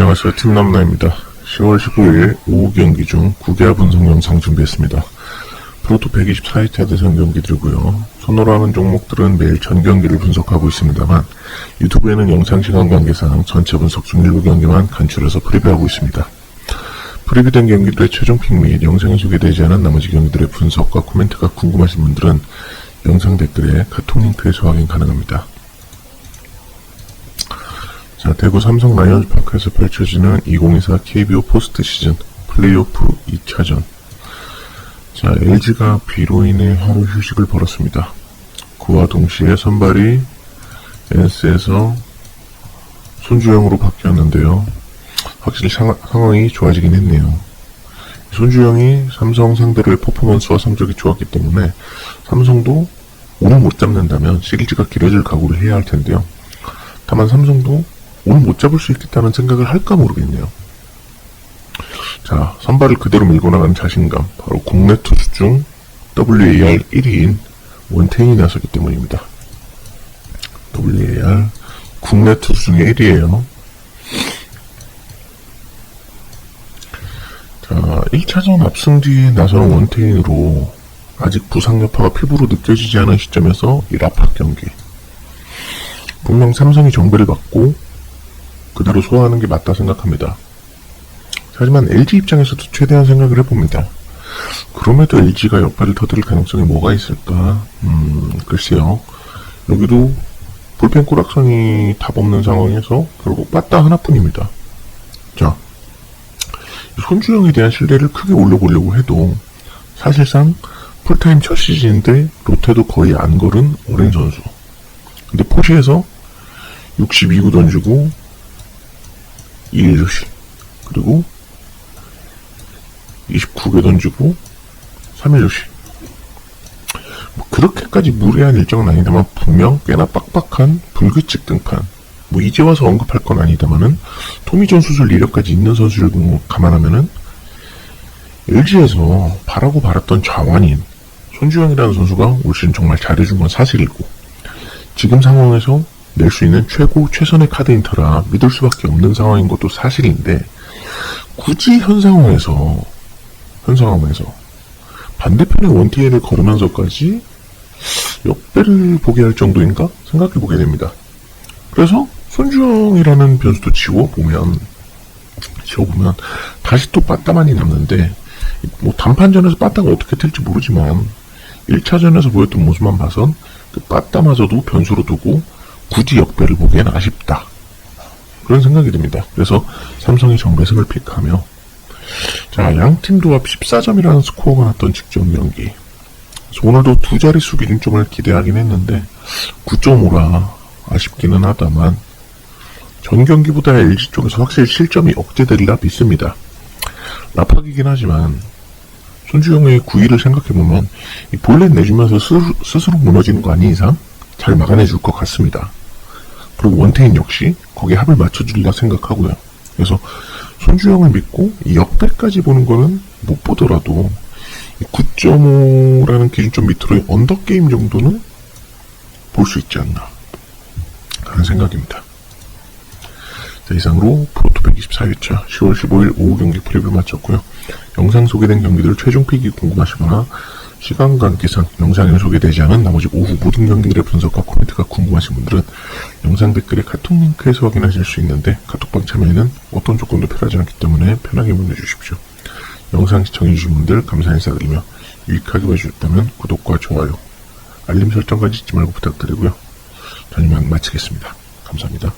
안녕하세요. 팀남나입니다. 10월 15일 오후 경기 중 9개화 분석 영상 준비했습니다. 프로토 124회차 대선 경기들이고요. 선호로 하는 종목들은 매일 전 경기를 분석하고 있습니다만 유튜브에는 영상 시간 관계상 전체 분석 중 일부 경기만 간추려서 프리뷰하고 있습니다. 프리뷰된 경기들의 최종 픽 및 영상에 소개되지 않은 나머지 경기들의 분석과 코멘트가 궁금하신 분들은 영상 댓글에 카톡 링크에서 확인 가능합니다. 자, 대구 삼성 라이온즈 파크에서 펼쳐지는 2024 KBO 포스트 시즌 플레이오프 2차전. 자, LG가 비로 인해 하루 휴식을 벌었습니다. 그와 동시에 선발이 NS에서 손주영으로 바뀌었는데요. 확실히 상, 상황이 좋아지긴 했네요. 손주영이 삼성 상대로의 퍼포먼스와 성적이 좋았기 때문에 삼성도 오늘 못 잡는다면 시리즈가 길어질 각오를 해야 할 텐데요. 다만 삼성도 오늘 못 잡을 수 있겠다는 생각을 할까 모르겠네요. 자, 선발을 그대로 밀고 나가는 자신감. 바로 국내 투수 중 WAR 1위인 원태인이 나서기 때문입니다. WAR 국내 투수 중에 1위에요. 자, 1차전 압승 뒤에 나서는 원태인으로 아직 부상 여파가 피부로 느껴지지 않은 시점에서 이 라팍 경기. 분명 삼성이 정배를 받고 그대로 소화하는 게 맞다 생각합니다. 하지만 LG 입장에서도 최대한 생각을 해봅니다. 그럼에도 LG가 역발을 터뜨릴 가능성이 뭐가 있을까? 음, 글쎄요. 여기도 불펜 꾸락선이 답 없는 상황에서 결국 빠따 하나뿐입니다. 자, 손주영에 대한 신뢰를 크게 올려보려고 해도 사실상 풀타임 첫 시즌인데 롯데도 거의 안 걸은 오랜 선수. 근데 포시에서 62구 던지고 1루씩 그리고 29개 던지고 3일루씩 뭐 그렇게까지 무리한 일정은 아니다만 분명 꽤나 빡빡한 불규칙 등판. 뭐 이제 와서 언급할 건 아니다마는 토미존 수술 이력까지 있는 선수를 감안하면은 LG에서 바라고 바랐던 좌완인 손주영이라는 선수가 올 시즌 정말 잘해준 건 사실이고 지금 상황에서 낼 수 있는 최고 최선의 카드인 터라 믿을 수밖에 없는 상황인 것도 사실인데 굳이 현 상황에서 현 상황에서 반대편의 원티에를 걸으면서까지 역배를 보게 할 정도인가 생각해 보게 됩니다. 그래서 손주영이라는 변수도 지워보면 지워보면 다시 또 빠따만이 남는데 뭐 단판전에서 빠따가 어떻게 될지 모르지만 1차전에서 보였던 모습만 봐선 그 빠따마저도 변수로 두고 굳이 역배를 보기엔 아쉽다. 그런 생각이 듭니다. 그래서 삼성이 정배승을 픽하며 자, 양팀 도합 14점이라는 스코어가 났던 직전 경기. 오늘도 두 자릿수 기준점을 기대하긴 했는데 9.5라 아쉽기는 하다만 전 경기보다 LG 쪽에서 확실히 실점이 억제되리라 믿습니다. 라팍이긴 하지만 손주영의 9위를 생각해보면 이 볼넷 내주면서 스스로, 스스로 무너지는 거 아닌 이상 잘 막아내줄 것 같습니다. 그리고 원태인 역시 거기에 합을 맞춰주리라 생각하고요. 그래서 손주영을 믿고 이 역배까지 보는 거는 못 보더라도 9.5라는 기준점 밑으로의 언더게임 정도는 볼 수 있지 않나 하는 생각입니다. 자, 이상으로 프로토 124회차 10월 15일 오후 경기 프리뷰 마쳤고요. 영상 소개된 경기들 최종 픽이 궁금하시거나 시간 관계상 영상에 소개되지 않은 나머지 오후 모든 경기들의 분석과 코멘트가 궁금하신 분들은 영상 댓글에 카톡 링크에서 확인하실 수 있는데 카톡방 참여에는 어떤 조건도 필요하지 않기 때문에 편하게 문의 주십시오. 영상 시청해주신 분들 감사 인사드리며 유익하게 봐주셨다면 구독과 좋아요, 알림 설정까지 잊지 말고 부탁드리고요. 전 이만 마치겠습니다. 감사합니다.